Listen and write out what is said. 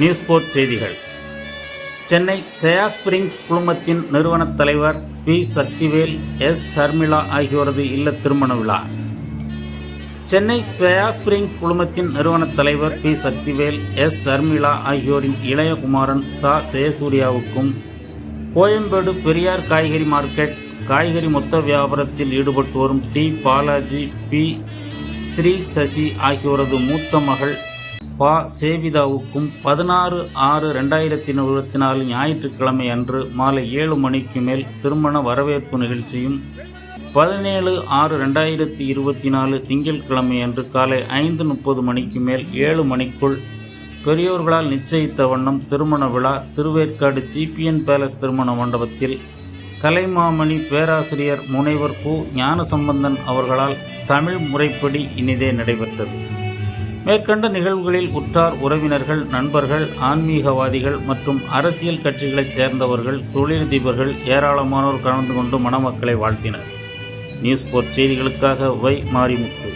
News board செய்திகள். சென்னை சயா springs குழுமத்தின் நிறுவனத் தலைவர் பி. சக்திவேல் எஸ். ஹர்மிளா ஆகியோரது இல்ல திருமண விழா. சென்னை ஸ்வயா ஸ்பிரிங்ஸ் குழுமத்தின் நிறுவனத் தலைவர் பி. சக்திவேல் எஸ். தர்மிளா ஆகியோரின் இளைய குமாரன் சா. ஜெயசூர்யாவுக்கும் கோயம்பேடு பெரியார் காய்கறி மார்க்கெட் காய்கறி மொத்த வியாபாரத்தில் ஈடுபட்டு வரும் டி. பாலாஜி பி. ஸ்ரீ. சசி ஆகியோரது மூத்த மகள் பா சேவிதாவுக்கும் பதினாறு ஆறு ரெண்டாயிரத்தி இருபத்தி நாலு ஞாயிற்றுக்கிழமை அன்று மாலை ஏழு மணிக்கு மேல் திருமண வரவேற்பு நிகழ்ச்சியும் பதினேழு ஆறு ரெண்டாயிரத்தி இருபத்தி நாலு திங்கட்கிழமை அன்று காலை ஐந்து முப்பது மணிக்கு மேல் ஏழு மணிக்குள் பெரியோர்களால் நிச்சயித்த வண்ணம் திருமண விழா திருவேற்காடு ஜிபிஎன் பேலஸ் திருமண மண்டபத்தில் கலைமாமணி பேராசிரியர் முனைவர் கு ஞானசம்பந்தன் அவர்களால் தமிழ் முறைப்படி இனிதே நடைபெற்றது. மேற்கண்ட நிகழ்வுகளில் உற்றார் உறவினர்கள் நண்பர்கள் ஆன்மீகவாதிகள் மற்றும் அரசியல் கட்சிகளைச் சேர்ந்தவர்கள் தொழிலதிபர்கள் ஏராளமானோர் கலந்து கொண்டு மணமக்களை வாழ்த்தினர். நியூஸ் போர்ட் செய்திகளுக்காக வை மாரிமுத்து.